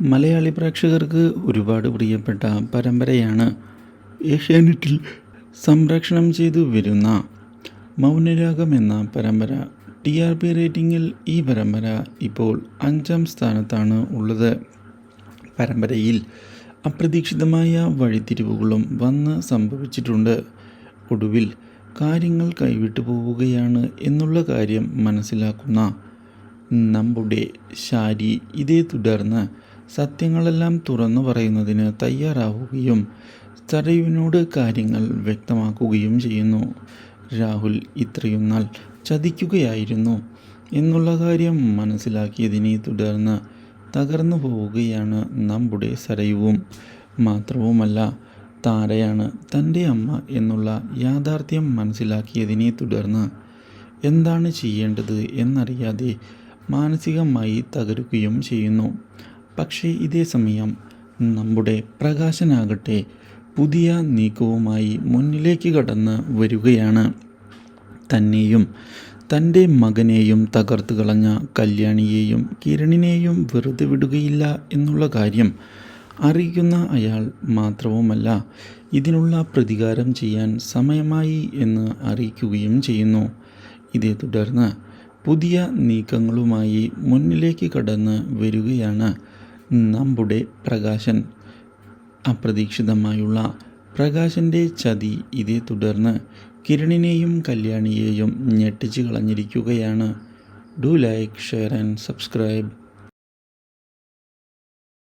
മലയാളി പ്രേക്ഷകർക്ക് ഒരുപാട് പ്രിയപ്പെട്ട പരമ്പരയാണ് ഏഷ്യാനെറ്റിൽ സംരക്ഷണം ചെയ്തു വരുന്ന മൗനരാഗം എന്ന പരമ്പര. ടി ആർ പി റേറ്റിംഗിൽ ഈ പരമ്പര ഇപ്പോൾ അഞ്ചാം സ്ഥാനത്താണ് ഉള്ളത്. പരമ്പരയിൽ അപ്രതീക്ഷിതമായ വഴിത്തിരിവുകളും വന്ന് സംഭവിച്ചിട്ടുണ്ട്. ഒടുവിൽ കാര്യങ്ങൾ കൈവിട്ടു പോവുകയാണ് എന്നുള്ള കാര്യം മനസ്സിലാക്കുന്ന നമ്മുടെ ശാരി ഇതേ തുടർന്ന് സത്യങ്ങളെല്ലാം തുറന്നു പറയുന്നതിന് തയ്യാറാവുകയും ചടയുവിനോട് കാര്യങ്ങൾ വ്യക്തമാക്കുകയും ചെയ്യുന്നു. രാഹുൽ ഇത്രയും നാൾ ചതിക്കുകയായിരുന്നു എന്നുള്ള കാര്യം മനസ്സിലാക്കിയതിനെ തുടർന്ന് തകർന്നു പോവുകയാണ് നമ്മുടെ സരയുവും. മാത്രവുമല്ല താരയാണ് തന്റെ അമ്മ എന്നുള്ള യാഥാർത്ഥ്യം മനസ്സിലാക്കിയതിനെ തുടർന്ന് എന്താണ് ചെയ്യേണ്ടത് എന്നറിയാതെ മാനസികമായി തകരുകയും ചെയ്യുന്നു. പക്ഷേ ഇതേ സമയം നമ്മുടെ പ്രകാശനാകട്ടെ പുതിയ നീക്കവുമായി മുന്നിലേക്ക് കടന്ന് വരികയാണ്. തന്നെയും തന്റെ മകനെയും തകർത്ത് കളഞ്ഞ കല്യാണിയെയും കിരണിനെയും വെറുതെ വിടുകയില്ല എന്നുള്ള കാര്യം അറിയിക്കുന്ന അയാൾ മാത്രവുമല്ല ഇതിനുള്ള പ്രതികാരം ചെയ്യാൻ സമയമായി എന്ന് അറിയിക്കുകയും ചെയ്യുന്നു. ഇതേ തുടർന്ന് പുതിയ നീക്കങ്ങളുമായി മുന്നിലേക്ക് കടന്ന് വരികയാണ് നമ്മുടെ പ്രകാശൻ. അപ്രതീക്ഷിതമായുള്ള പ്രകാശന്റെ ചതി ഇതേ തുടർന്ന് കിരണിനെയും കല്യാണിയെയും ഞെട്ടിച്ച് കളഞ്ഞിരിക്കുകയാണ്. Do like share and subscribe